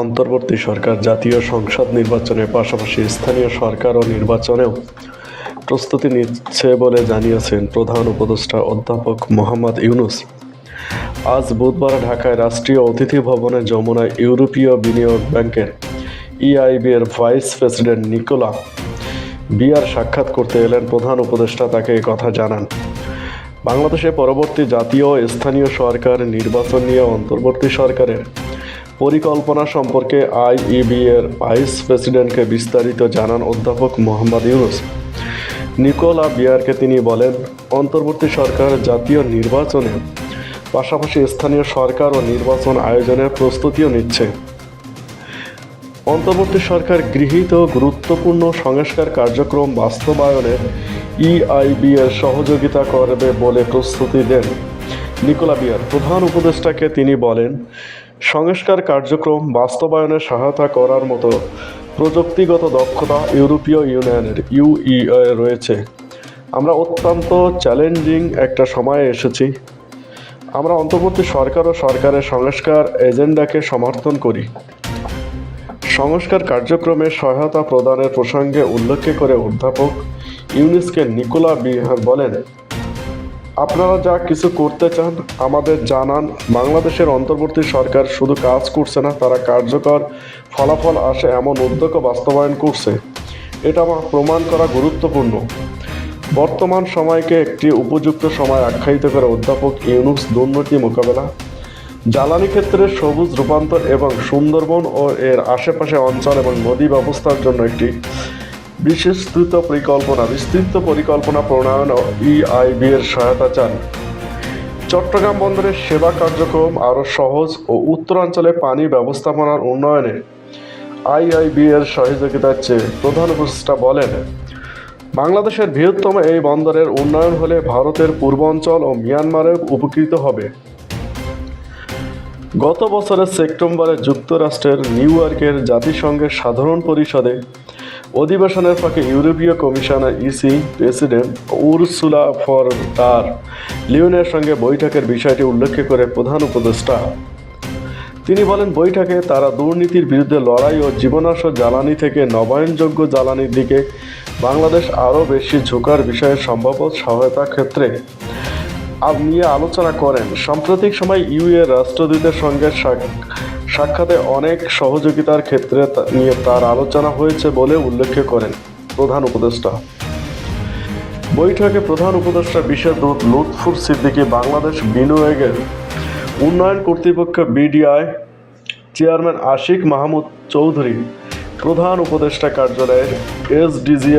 অন্তর্বর্তী সরকার জাতীয় সংসদ নির্বাচনের পাশাপাশি স্থানীয় সরকার ও নির্বাচনেও প্রস্তুতি নিচ্ছে বলে জানিয়েছেন প্রধান উপদেষ্টা অধ্যাপক মোহাম্মদ ইউনুস। আজ বুধবার ঢাকায় রাষ্ট্রীয় অতিথি ভবনে যমুনা ইউরোপীয় বিনিয়োগ ব্যাংকের ইআইবি এর ভাইস প্রেসিডেন্ট নিকোলা বিয়ার সাক্ষাৎ করতে এলেন প্রধান উপদেষ্টা, তাকে কথা জানান। বাংলাদেশে পরবর্তী জাতীয় স্থানীয় সরকার নির্বাচন নিয়ে অন্তর্বর্তী সরকারের পরিকল্পনা সম্পর্কে আইইবি এর ভাইস প্রেসিডেন্টকে বিস্তারিত জানান অধ্যাপক মোহাম্মদ ইউনুস। নিকোলা বিয়ারকে তিনি বলেন, অন্তর্বর্তী সরকার জাতীয় নির্বাচনে পাশাপাশি স্থানীয় সরকার ও নির্বাচন আয়োজনের প্রস্তুতিও নিচ্ছে। অন্তর্বর্তী সরকার গৃহীত গুরুত্বপূর্ণ সংস্কার কার্যক্রম বাস্তবায়নে ইআইবি এর সহযোগিতা করবে বলে প্রস্তুতি দেন নিকোলা বিয়ার প্রধান উপদেষ্টাকে তিনি বলেন সংস্কার কার্যক্রম বাস্তবায়নে সহায়তা করার মতো প্রযুক্তিগত দক্ষতা ইউরোপীয় ইউনিয়নের, ইউইএ, রয়েছে। আমরা অত্যন্ত চ্যালেঞ্জিং একটা সময়ে এসেছি। আমরা অন্তর্বর্তী সরকার ও সরকারের সংস্কার এজেন্ডাকে সমর্থন করি। সংস্কার কার্যক্রমে সহায়তা প্রদানের প্রসঙ্গে উল্লেখ করে অধ্যাপক ইউনিসকে নিকোলা বিহার বলেন আপনারা যা কিছু করতে চান, আমাদের জানান। বাংলাদেশের অন্তর্বর্তী সরকার শুধু কাজ করছে না, তারা কার্যকর ফলাফল আসে এমন উদ্যোগও বাস্তবায়ন করছে। এটা আমার প্রমাণ করা গুরুত্বপূর্ণ। বর্তমান সময়কে একটি উপযুক্ত সময় আখ্যায়িত করে অধ্যাপক ইউনুস দুর্নীতি মোকাবেলা। জ্বালানি ক্ষেত্রে সবুজ রূপান্তর এবং সুন্দরবন ও এর আশেপাশে অঞ্চল এবং নদী ব্যবস্থার জন্য একটি বিস্তৃত পরিকল্পনা বিস্তৃত পরিকল্পনা প্রণয়ন ও ইআইবি এর সহায়তা চান। চট্টগ্রাম বন্দরের সেবা কার্যক্রম আরও সহজ ও উত্তরাঞ্চলে পানি ব্যবস্থাপনার উন্নয়নে আইআইবি এর সহযোগিতার চেয়ে প্রধান উপদেষ্টা বলেন, বাংলাদেশের বৃহত্তম এই বন্দরের উন্নয়ন হলে ভারতের পূর্বাঞ্চল ও মিয়ানমারে উপকৃত হবে। গত বছরের সেপ্টেম্বরে যুক্তরাষ্ট্রের নিউ ইয়র্কের জাতিসংঘের সাধারণ পরিষদে অধিবেশনের ফাঁকে ইউরোপীয় কমিশনার ইসি প্রেসিডেন্ট উরসুলা ফর তার লিওনের সঙ্গে বৈঠকের বিষয়টি উল্লেখ করে প্রধান উপদেষ্টা। তিনি বলেন, বৈঠকে তারা দুর্নীতির বিরুদ্ধে লড়াই ও জীবনাশ জ্বালানি থেকে নবায়নযোগ্য জ্বালানির দিকে বাংলাদেশ আরও বেশি ঝোঁকার বিষয়ে সম্ভাব্য সহায়তা ক্ষেত্রে নিয়ে আলোচনা করেন। সাম্প্রতিক সময় ইউএ রাষ্ট্রদূতের সঙ্গে সাক্ষাতে অনেক সহযোগিতার ক্ষেত্রে নিয়ে তার আলোচনা হয়েছে বলে উল্লেখ করেন প্রধান উপদেষ্টা। বৈঠকে প্রধান উপদেষ্টা বিশেষ দূত লুৎফুর সিদ্দিকী বাংলাদেশ বিনিয়োগের উন্নয়ন কর্তৃপক্ষ বিডিআই চেয়ারম্যান আশিক মাহমুদ চৌধুরী প্রধান উপদেষ্টা কার্যালয়ের এসডিজি